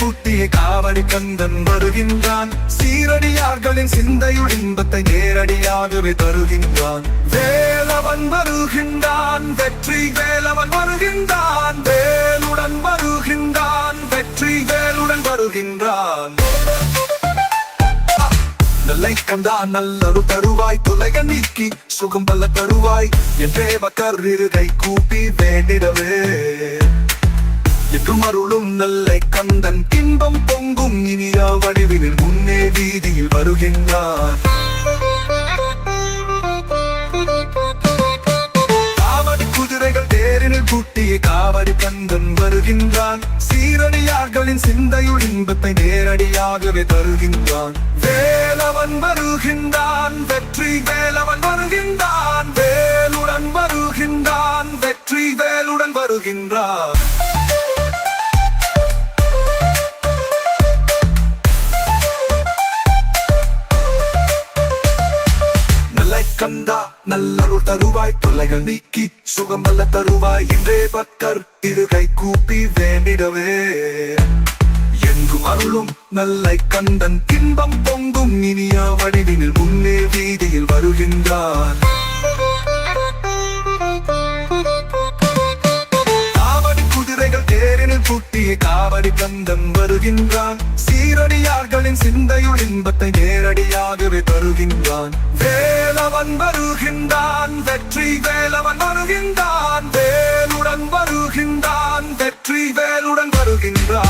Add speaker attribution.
Speaker 1: பூட்டிய காவடி கந்தன் வருகின்றான். சீரடியார்களின் சிந்தையுள் இன்பத்தை நேரடியாகவே தருகின்றான். வேலவன் வருகின்றான் வெற்றி வேலவன் வருகின்றான். வேலுடன் வருகின்றான் வெற்றி வேலுடன் வருகின்றான். நல்லை கண்டான் நல்லொரு தருவாய் தொலைக நீக்கி சுகம் பல தருவாய். என்றே மக்கள் இருகை கூப்பி வேண்டிடவே. என்றும் அருளும் நல்லை கந்தன். இன்பம் பொங்கும் இனியா வடிவினில் முன்னே வீதியில் வருகின்றார். காவடி குதிரைகள் தேரினில் பூட்டிய காவடி கந்தன் வருகின்றான். சீரடியார்களின் சிந்தையுள் இன்பத்தை நேரடியாகவே தருகின்றான். வேலவன் வருகின்றான் வெற்றி வேலவன் வருகின்றான். வேலுடன் வருகின்றான் வெற்றி வேலுடன் வருகின்றான் நல்லை நல்லருள் தருவாய் தொல்லைகள் நீக்கி சுகம் அல்ல தருவாய். இன்றே பக்தர் இரு கை கூப்பி வேண்டிடவே. எங்கும் அருளும் நல்லை கந்தன் இன்பம் பொங்கும் இனிய வடிவினில் முன்னே வீதியில் வருகின்றார். காவடி குதிரைகள் பூட்டிய காவடி கந்தன் வருகின்றான். சீரடியார்களின் சிந்தையுள் இன்பத்தை நேரடியாகவே தருகின்றான். வே வேலவன் வருகின்றான் வெற்றி வேலவன் வருகின்றான் வேலுடன் வருகின்றான் வெற்றி வேலுடன் வருகின்றான்.